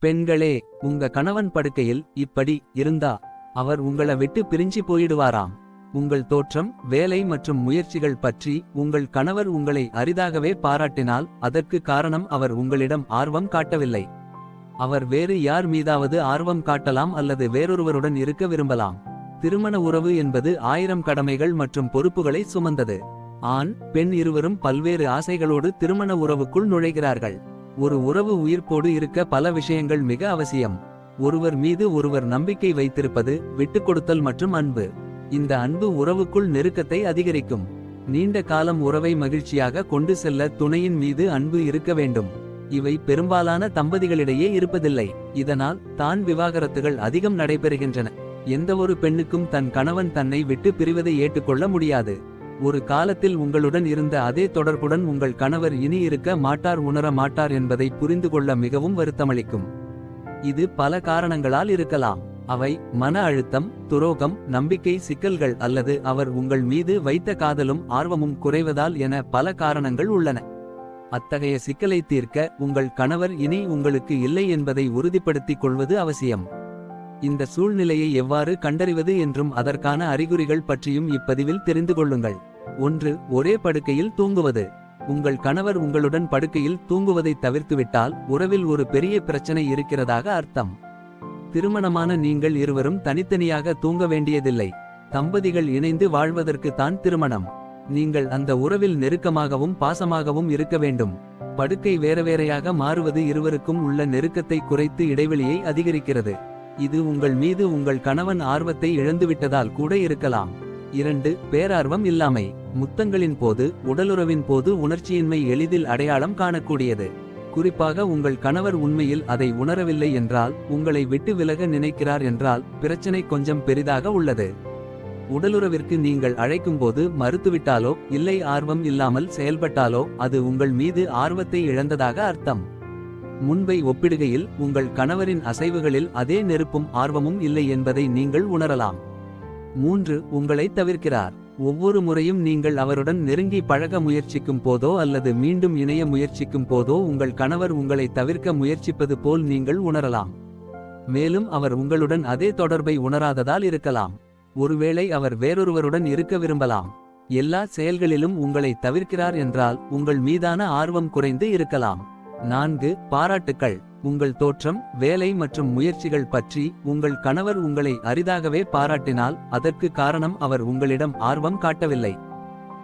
பெண்களே உங்க கணவன் படுக்கையில் இப்படி இருந்தா அவர் உங்கள விட்டு பிரிஞ்சு போயிடுவாராம். உங்கள் தோற்றம் வேலை மற்றும் முயற்சிகள் பற்றி உங்கள் கணவர் உங்களை அரிதாகவே பாராட்டினால் அதற்கு காரணம் அவர் உங்களிடம் ஆர்வம் காட்டவில்லை. அவர் வேறு யார் மீதாவது ஆர்வம் காட்டலாம் அல்லது வேறொருவருடன் இருக்க விரும்பலாம். திருமண உறவு என்பது ஆயிரம் கடமைகள் மற்றும் பொறுப்புகளை சுமந்தது. ஆண் பெண் இருவரும் பல்வேறு ஆசைகளோடு திருமண உறவுக்குள் நுழைகிறார்கள். ஒரு உறவு உயிர்ப்போடு இருக்க பல விஷயங்கள் மிக அவசியம். ஒருவர் மீது ஒருவர் நம்பிக்கை வைத்திருப்பது விட்டுக் கொடுத்தல் மற்றும் அன்பு. இந்த அன்பு உறவுக்குள் நெருக்கத்தை அதிகரிக்கும். நீண்ட காலம் உறவை மகிழ்ச்சியாக கொண்டு செல்ல துணையின் மீது அன்பு இருக்க வேண்டும். இவை பெரும்பாலான தம்பதிகளிடையே இருப்பதில்லை. இதனால் தான் விவாகரத்துகள் அதிகம் நடைபெறுகின்றன. எந்தவொரு பெண்ணுக்கும் தன் கணவன் தன்னை விட்டு பிரிவதை ஏற்றுக்கொள்ள முடியாது. ஒரு காலத்தில் உங்களுடன் இருந்த அதே தொடர்புடன் உங்கள் கணவர் இனி இருக்க மாட்டார் உணர மாட்டார் என்பதை புரிந்து கொள்ள மிகவும் வருத்தமளிக்கும். இது பல காரணங்களால் இருக்கலாம். அவை மன அழுத்தம் துரோகம் நம்பிக்கை சிக்கல்கள் அல்லது அவர் உங்கள் மீது வைத்த காதலும் ஆர்வமும் குறைவதால் என பல காரணங்கள் உள்ளன. அத்தகைய சிக்கலை தீர்க்க உங்கள் கணவர் இனி உங்களுக்கு இல்லை என்பதை உறுதிப்படுத்திக் கொள்வது அவசியம். இந்த சூழ்நிலையை எவ்வாறு கண்டறிவது என்றும் அதற்கான அறிகுறிகள் பற்றியும் இப்பதிவில் தெரிந்து கொள்ளுங்கள். ஒன்று ஒரே படுக்கையில் தூங்குவது. உங்கள் கணவர் உங்களுடன் படுக்கையில் தூங்குவதை தவிர்த்துவிட்டால் உறவில் ஒரு பெரிய பிரச்சனை இருக்கிறதாக அர்த்தம். திருமணமான நீங்கள் இருவரும் தனித்தனியாக தூங்க வேண்டியதில்லை. தம்பதிகள் இணைந்து வாழ்வதற்கு தான் திருமணம். நீங்கள் அந்த உறவில் நெருக்கமாகவும் பாசமாகவும் இருக்க வேண்டும். படுக்கை வேற வேறையாக மாறுவது இருவருக்கும் உள்ள நெருக்கத்தை குறைத்து இடைவெளியை அதிகரிக்கிறது. இது உங்கள் மீது உங்கள் கணவன் ஆர்வத்தை இழந்துவிட்டதால் கூட இருக்கலாம். இரண்டு பேரார்வம் இல்லாமை. முத்தங்களின் போது உடலுறவின் போது உணர்ச்சியின்மை எளிதில் அடையாளம் காணக்கூடியது. குறிப்பாக உங்கள் கணவர் உண்மையில் அதை உணரவில்லை என்றால் உங்களை விட்டு விலக நினைக்கிறார் என்றால் பிரச்சனை கொஞ்சம் பெரிதாக உள்ளது. உடலுறவிற்கு நீங்கள் அழைக்கும்போது மறுத்துவிட்டாலோ இல்லை ஆர்வம் இல்லாமல் செயல்பட்டாலோ அது உங்கள் மீது ஆர்வத்தை இழந்ததாக அர்த்தம். முன்பை ஒப்பிடுகையில் உங்கள் கணவரின் அசைவுகளில் அதே நெருப்பும் ஆர்வமும் இல்லை என்பதை நீங்கள் உணரலாம். மூன்று உங்களை தவிர்க்கிறார். ஒவ்வொரு முறையும் நீங்கள் அவருடன் நெருங்கி பழக முயற்சிக்கும் போதோ அல்லது மீண்டும் இணைய முயற்சிக்கும் போதோ உங்கள் கணவர் உங்களை தவிர்க்க முயற்சிப்பது போல் நீங்கள் உணரலாம். மேலும் அவர் உங்களுடன் அதே தொடர்பை உணராததால் இருக்கலாம். ஒருவேளை அவர் வேறொருவருடன் இருக்க விரும்பலாம். எல்லா செயல்களிலும் உங்களை தவிர்க்கிறார் என்றால் உங்கள் மீதான ஆர்வம் குறைந்து இருக்கலாம். நான்கு பாராட்டுக்கள். உங்கள் தோற்றம் வேலை மற்றும் முயற்சிகள் பற்றி உங்கள் கணவர் உங்களை அரிதாகவே பாராட்டினால் அதற்கு காரணம் அவர் உங்களிடம் ஆர்வம் காட்டவில்லை.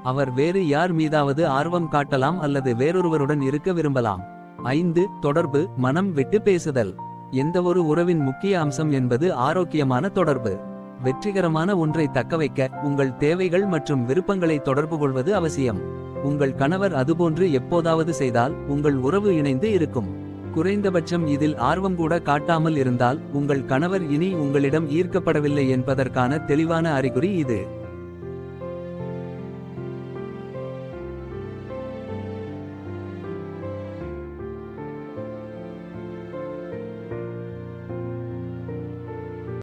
அவர் வேறு யார் மீதாவது ஆர்வம் காட்டலாம் அல்லது வேறொருவருடன் இருக்க விரும்பலாம். ஐந்து தொடர்பு மனம் விட்டு பேசுதல். எந்தவொரு உறவின் முக்கிய அம்சம் என்பது ஆரோக்கியமான தொடர்பு. வெற்றிகரமான ஒன்றை தக்கவைக்க உங்கள் தேவைகள் மற்றும் விருப்பங்களை தொடர்பு கொள்வது அவசியம். உங்கள் கணவர் அதுபோன்று எப்போதாவது செய்தால் உங்கள் உறவு இணைந்து இருக்கும். குறைந்தபட்சம் இதில் ஆர்வம் கூட காட்டாமல் இருந்தால் உங்கள் கணவர் இனி உங்களிடம் ஈர்க்கப்படவில்லை என்பதற்கான தெளிவான அறிகுறி இது.